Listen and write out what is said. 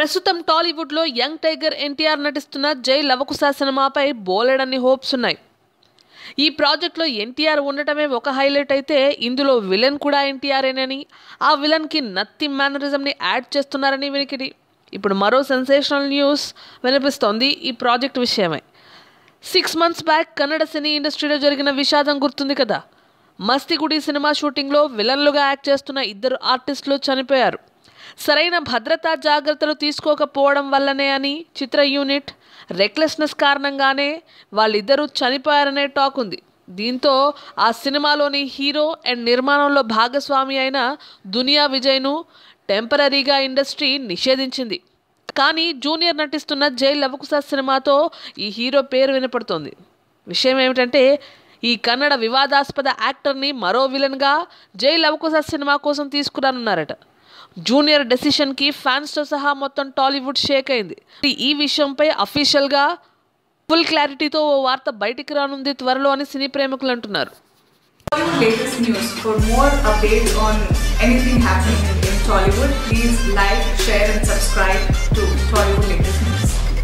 ప్రస్తుతం టాలీవుడ్లో young tiger NTR నటిస్తున్న జై లవకుశ సినిమాపై బోలెడన్ని హోప్స్ ఉన్నాయి. ఈ ప్రాజెక్ట్లో ఎన్టీఆర్ ఉండటమే ఒక హైలైట్ అయితే ఇందులో విలన్ కూడా ఎన్టీఆర్ఏనని ఆ విలన్కి నత్తి మేనరిజంని యాడ్ చేస్తున్నారని వినికిడి. ఇప్పుడు మరో సెన్సేషనల్ న్యూస్ వినిపిస్తోంది ఈ ప్రాజెక్ట్ విషయమై. Six months back Kannada cine ఇండస్ట్రీలో జరిగిన విషాదం గుర్తుంది కదా. మస్తిగుడి సినిమా షూటింగ్లో విలన్లుగా యాక్ట్ చేస్తున్న ఇద్దరు ఆర్టిస్టులు చనిపోయారు. సరైన భద్రతా జాగ్రత్తలు తీసుకోకపోవడం వల్లనే అని చిత్ర యూనిట్ రెక్లెస్నెస్ కారణంగానే వాళ్ళిద్దరూ చనిపోయారనే టాక్ ఉంది. దీంతో ఆ సినిమాలోని హీరో అండ్ నిర్మాణంలో భాగస్వామి అయిన దునియా విజయ్ను టెంపరీగా ఇండస్ట్రీ నిషేధించింది. కానీ జూనియర్ నటిస్తున్న జై లవకుశ సినిమాతో ఈ హీరో పేరు వినపడుతోంది. విషయం ఏమిటంటే ఈ కన్నడ వివాదాస్పద యాక్టర్ని మరో విలన్గా జై లవకుశ సినిమా కోసం తీసుకురానున్నారట. జూనియర్ డెసిషన్కి ఫ్యాన్స్తో సహా మొత్తం టాలీవుడ్ షేక్ అయింది. ఈ విషయంపై అఫీషియల్గా ఫుల్ క్లారిటీతో ఓ వార్త బయటికి రానుంది త్వరలో అని సినీ ప్రేమికులు అంటున్నారు.